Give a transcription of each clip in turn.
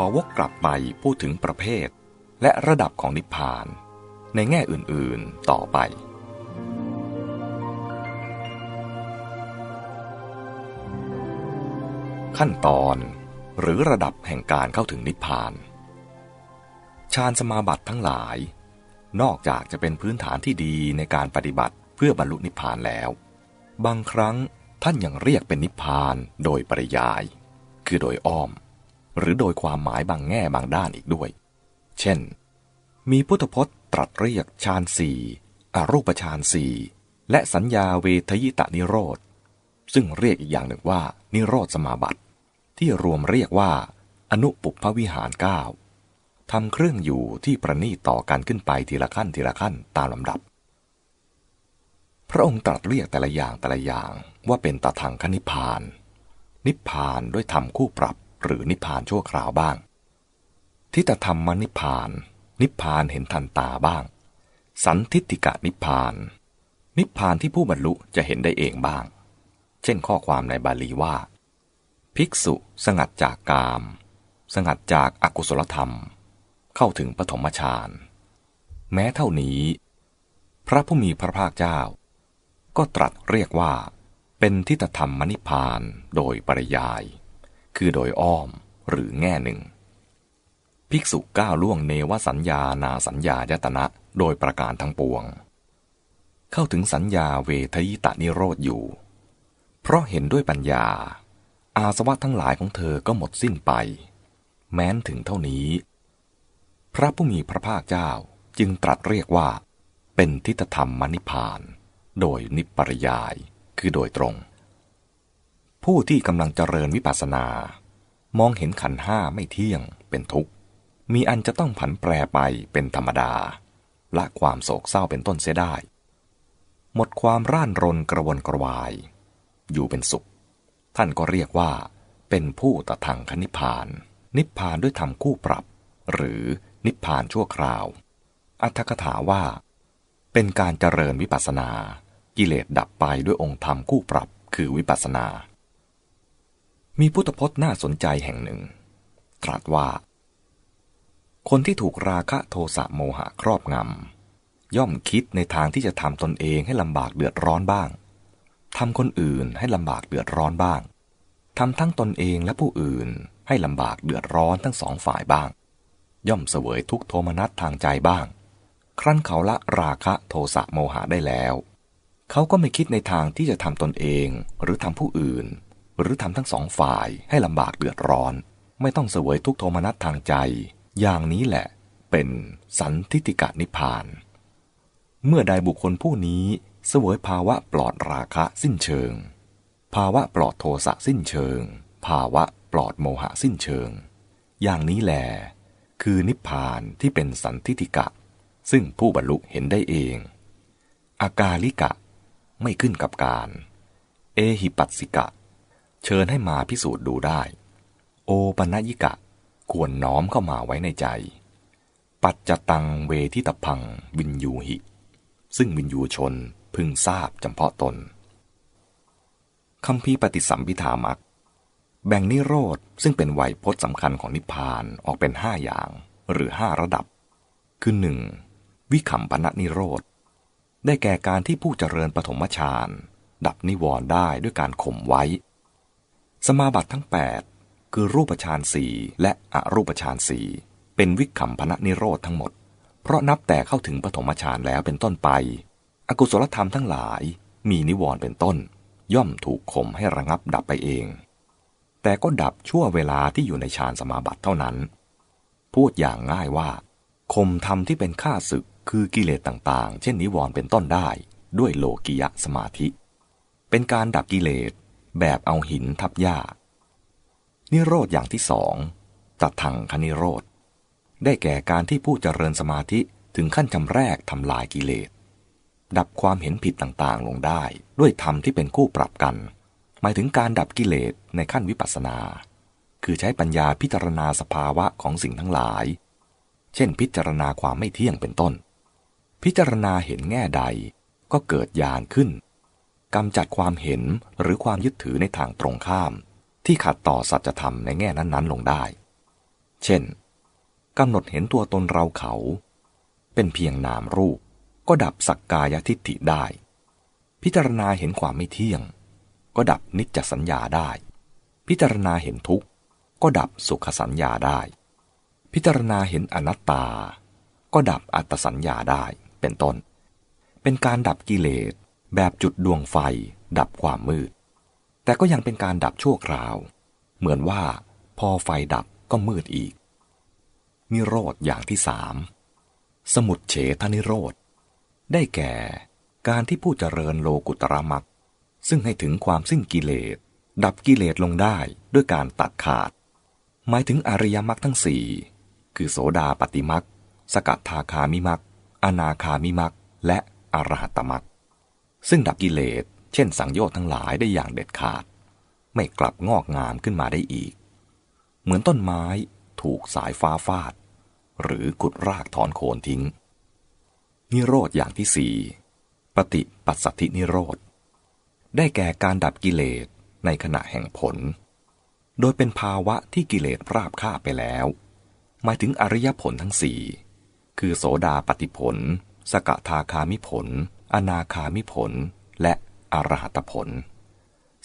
ขอวกกลับไปพูดถึงประเภท และระดับของนิพพาน ในแง่อื่นๆต่อไปขั้นตอนหรือระดับแห่งการเข้าถึงนิพพานฌานสมาบัติทั้งหลาย นอกจากจะเป็นพื้นฐานที่ดีในการปฏิบัติเพื่อบรรลุนิพพานแล้ว บางครั้งท่านยังเรียกเป็นนิพพานโดยปริยาย คือโดยอ้อม หรือโดยความหมายบางแง่บางด้านอีกด้วย เช่น มีพุทธพจน์ตรัสเรียกฌานสี่อรูปฌานสี่และสัญญาเวทยิตะนิโรธ ซึ่งเรียกอีกอย่างหนึ่งว่า นิโรธสมาบัติ ที่รวมเรียกว่า อนุปุพวิหารเก้าทำเครื่องอยู่ที่ประนีต่อกันขึ้นไปทีละขั้นทีละขั้นตามลำดับ พระองค์ตรัสเรียกแต่ละอย่างแต่ละอย่างว่าเป็นตถางคนิพพาน นิพพานด้วยธรรมคู่ปรับ หรือนิพพานชั่วคราวบ้าง ทิฏฐธรรมนิพพาน นิพพานเห็นทันตาบ้าง สันทิฏฐิกะนิพพาน นิพพานที่ผู้บรรลุจะเห็นได้เองบ้าง เช่นข้อความในบาลีว่า ภิกษุสงัดจากกาม สงัดจากอากุศลธรรม เข้าถึงปฐมฌานแม้เท่านี้ พระผู้มีพระภาคเจ้า ก็ตรัสเรียกว่าเป็นทิฏฐธรรมนิพพานโดยปริยาย คือโดยอ้อมหรือแง่หนึ่ง ภิกษุก้าวล่วงเนวสัญญานาสัญญายตนะโดยประการทั้งปวง เข้าถึงสัญญาเวทยิตานิโรธอยู่ เพราะเห็นด้วยปัญญา อาสวะทั้งหลายของเธอก็หมดสิ้นไป แม้นถึงเท่านี้ พระผู้มีพระภาคเจ้าจึงตรัสเรียกว่า เป็นทิฏฐธรรมมนิพาน โดยนิปริยายคือโดยตรง ผู้ที่กำลังเจริญวิปัสสนา มองเห็นขันห้าไม่เที่ยงเป็นทุกข์ มีอันจะต้องผันแปรไปเป็นธรรมดา ละความโศกเศร้าเป็นต้นเสียได้ หมดความร่านรนกระวนกระวาย อยู่เป็นสุข ท่านก็เรียกว่า เป็นผู้ตะทางคนิพพาน นิพพานด้วยธรรมคู่ปรับ หรือนิพพานชั่วคราว อัตถกถาว่า เป็นการเจริญวิปัสสนา กิเลสดับไปด้วยองค์ธรรมคู่ปรับคือวิปัสสนา มีพุทธพจน์น่าสนใจแห่งหนึ่ง ตรัสว่า คนที่ถูกราคะโทสะโมหะครอบงำ ย่อมคิดในทางที่จะทำตนเองให้ลำบากเดือดร้อนบ้างทำคนอื่นให้ลำบากเดือดร้อนบ้างทำทั้งตนเองและผู้อื่นให้ลำบากเดือดร้อนทั้งสองฝ่ายบ้าง ย่อมเสวยทุกโทมนัสทางใจบ้าง ครั้นเขาละราคะโทสะโมหะได้แล้ว เขาก็ไม่คิดในทางที่จะทำตนเองหรือทำผู้อื่น หรือทำทั้งสองฝ่ายให้ลำบากเดือดร้อน ไม่ต้องเสวยทุกโทมนัสทางใจ อย่างนี้แหละเป็นสันทิติกะนิพพาน เมื่อใดบุคคลผู้นี้เสวยภาวะปลอดราคะสิ้นเชิง ภาวะปลอดโทสะสิ้นเชิง ภาวะปลอดโมหะสิ้นเชิง อย่างนี้แหลคือนิพพานที่เป็นสันทิติกะ ซึ่งผู้บรรลุเห็นได้เอง อากาลิกะ ไม่ขึ้นกับการ เอหิปัสสิกะ เชิญให้มาพิสูจน์ดูได้ โอปัญญิกะควรน้อมเข้ามาไว้ในใจ ปัจจตังเวทิตพังวินยูหิ ซึ่งวินยูชนพึงทราบจำเพาะตนคำพีปฏิสัมพิธามักแบ่งนิโรธซึ่งเป็นไวยพจน์สำคัญของนิพพานออกเป็นห้าอย่างหรือห้าระดับ คือหนึ่งวิขำปณะนิโรธ ได้แก่การที่ผู้เจริญปฐมฌานดับนิวรณ์ได้ด้วยการข่มไว้ สมาบัติทั้ง 8 คือรูปฌานสี่และอรูปฌานสี่เป็นวิขำพณะนิโรธทั้งหมด เพราะนับแต่เข้าถึงปฐมฌานแล้วเป็นต้นไป อกุศลธรรมทั้งหลายมีนิวรณ์เป็นต้น ย่อมถูกข่มให้ระงับดับไปเอง แต่ก็ดับชั่วเวลาที่อยู่ในฌานสมาบัติเท่านั้น พูดอย่างง่ายว่าข่มธรรมที่เป็นข้าศึกคือกิเลสต่างๆ เช่นนิวรณ์เป็นต้นได้ ด้วยโลกิยะสมาธิ เป็นการดับกิเลส แบบเอาหินทับหญ้า นิโรธอย่างที่สองตัดทังคนิโรธ ได้แก่การที่ผู้เจริญสมาธิถึงขั้นจำแรกทำลายกิเลส ดับความเห็นผิดต่างๆลงได้ ด้วยธรรมที่เป็นคู่ปรับกัน หมายถึงการดับกิเลสในขั้นวิปัสสนา คือใช้ปัญญาพิจารณาสภาวะของสิ่งทั้งหลาย เช่น พิจารณาความไม่เที่ยงเป็นต้น พิจารณาเห็นแง่ใดก็เกิดญาณขึ้น กำจัดความเห็นหรือความยึดถือในทางตรงข้าม ที่ขัดต่อสัจธรรมในแง่นั้นๆ ลงได้ เช่นกำหนดเห็นตัวตนเราเขา เป็นเพียงนามรูป ก็ดับสักกายทิฏฐิได้ พิจารณาเห็นความไม่เที่ยง ก็ดับนิจจสัญญาได้ พิจารณาเห็นทุกข์ ก็ดับสุขสัญญาได้ พิจารณาเห็นอนัตตา ก็ดับอัตสัญญาได้เป็นต้น เป็นการดับกิเลส แบบจุดดวงไฟดับความมืด แต่ก็ยังเป็นการดับชั่วคราว เหมือนว่าพอไฟดับก็มืดอีก นิโรธอย่างที่สามสมุดเฉทนิโรธ ได้แก่การที่ผู้เจริญโลกุตระมักซึ่งให้ถึงความสิ้นกิเลส ดับกิเลสลงได้ด้วยการตัดขาด หมายถึงอริยมรรคทั้งสี่คือโสดาปฏิมักสกัดทาคามิมักอนาคามิมักและอรหัตมัก ซึ่งดับกิเลส เช่นสังโยชน์ทั้งหลายได้อย่างเด็ดขาด ไม่กลับงอกงามขึ้นมาได้อีก เหมือนต้นไม้ถูกสายฟ้าฟาด หรือขุดรากถอนโคนทิ้ง นิโรธอย่างที่สี่ปฏิปัสสธินิโรธ ได้แก่การดับกิเลสในขณะแห่งผล โดยเป็นภาวะที่กิเลสราบค่าไปแล้ว หมายถึงอริยผลทั้งสี่ คือโสดาปฏิผล สกทาคามิผล อนาคามิผล และอรหัตผล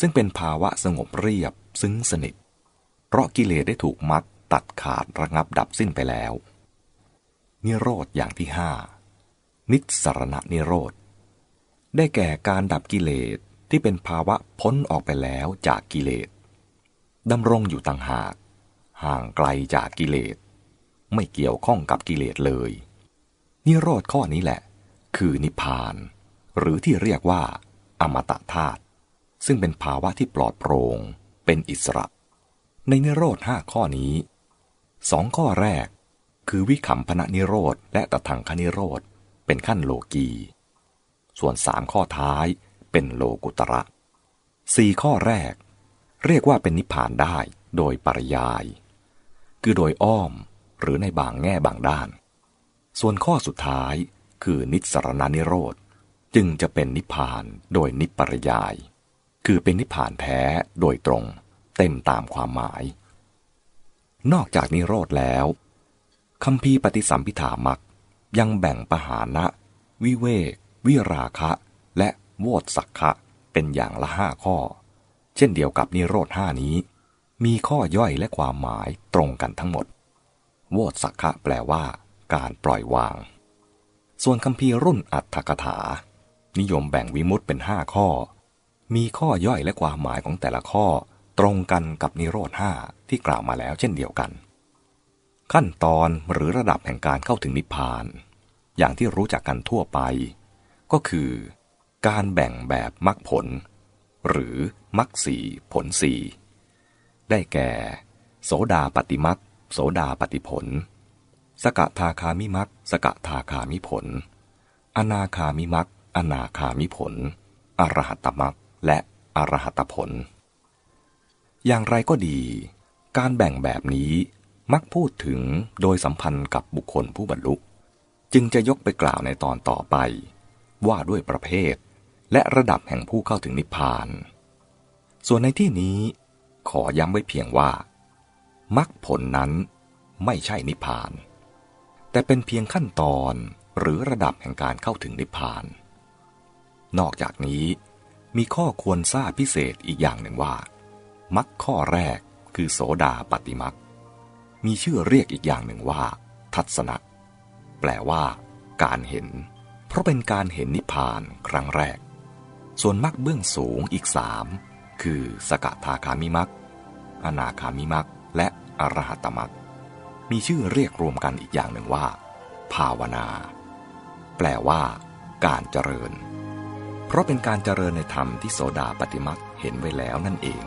ซึ่งเป็นภาวะสงบเรียบซึ้งสนิท เพราะกิเลสได้ถูกมัดตัดขาดระงับดับสิ้นไปแล้ว นิโรธอย่างที่ห้านิสรณนิโรธ ได้แก่การดับกิเลสที่เป็นภาวะพ้นออกไปแล้วจากกิเลสดำรงอยู่ต่างหาก ห่างไกลจากกิเลส ไม่เกี่ยวข้องกับกิเลสเลย นิโรธข้อนี้แหละ คือนิพพาน หรือที่เรียกว่า อมตะธาตุซึ่งเป็นภาวะที่ปลอดโปรง่งเป็นอิสระ ในนิโรธห้าข้อนี้สองข้อแรก คือวิขำพนะนิโรธและตถังคนิโรธเป็นขั้นโลกี ส่วนสามข้อท้ายเป็นโลกุตระสี่ข้อแรก เรียกว่าเป็นนิพพานได้โดยปริยาย คือโดยอ้อมหรือในบางแง่บางด้าน ส่วนข้อสุดท้าย คือนิสรณนิโรธ จึงจะเป็นนิพพานโดยนิปรยาย คือเป็นนิพพานแท้โดยตรง เต็มตามความหมาย นอกจากนิโรธแล้วคำพีปฏิสัมพิธามักยังแบ่งปหานะ วิเวก วิราคะ และโวตสักขะเป็นอย่างละห้าข้อ เช่นเดียวกับนิโรธห้านี้ มีข้อย่อยและความหมายตรงกันทั้งหมด โวตสักขะแปลว่า การปล่อยวาง ส่วนคำพีรุ่นอัตถกถา นิยมแบ่งวิมุตเป็นห้าข้อ มีข้อย่อยและความหมายของแต่ละข้อตรงกันกับนิโรธห้าที่กล่าวมาแล้วเช่นเดียวกัน ขั้นตอนหรือระดับแห่งการเข้าถึงนิพพาน อย่างที่รู้จักกันทั่วไป ก็คือ การแบ่งแบบมรรคผล หรือมรรคสีผลสีได้แก่ โสดาปฏิมรรคโสดาปฏิผล สกทาคามิมรรคสกทาคามิผล อนาคามิมรรคอนาคามิผล อรหัตมรรคและอรหัตผล อย่างไรก็ดี การแบ่งแบบนี้มักพูดถึงโดยสัมพันธ์กับบุคคลผู้บรรลุจึงจะยกไปกล่าวในตอนต่อไป ว่าด้วยประเภท และระดับแห่งผู้เข้าถึงนิพพาน ส่วนในที่นี้ขอย้ำไว้เพียงว่า มรรคผลนั้นไม่ใช่นิพพาน แต่เป็นเพียงขั้นตอนหรือระดับแห่งการเข้าถึงนิพพาน นอกจากนี้มีข้อควรทราบพิเศษอีกอย่างหนึ่งว่า มักข้อแรกคือโสดาปฏิมักมีชื่อเรียกอีกอย่างหนึ่งว่า ทัศนะแปลว่า การเห็น เพราะเป็นการเห็นนิพพานครั้งแรก ส่วนมักเบื้องสูงอีกสามคือสกทาคามิมักอนาคามิมักและอรหัตมัก มีชื่อเรียกรวมกันอีกอย่างหนึ่งว่า ภาวนา แปลว่า การเจริญ เพราะเป็นการเจริญในธรรมที่โสดาปฏิมักเห็นไว้แล้วนั่นเอง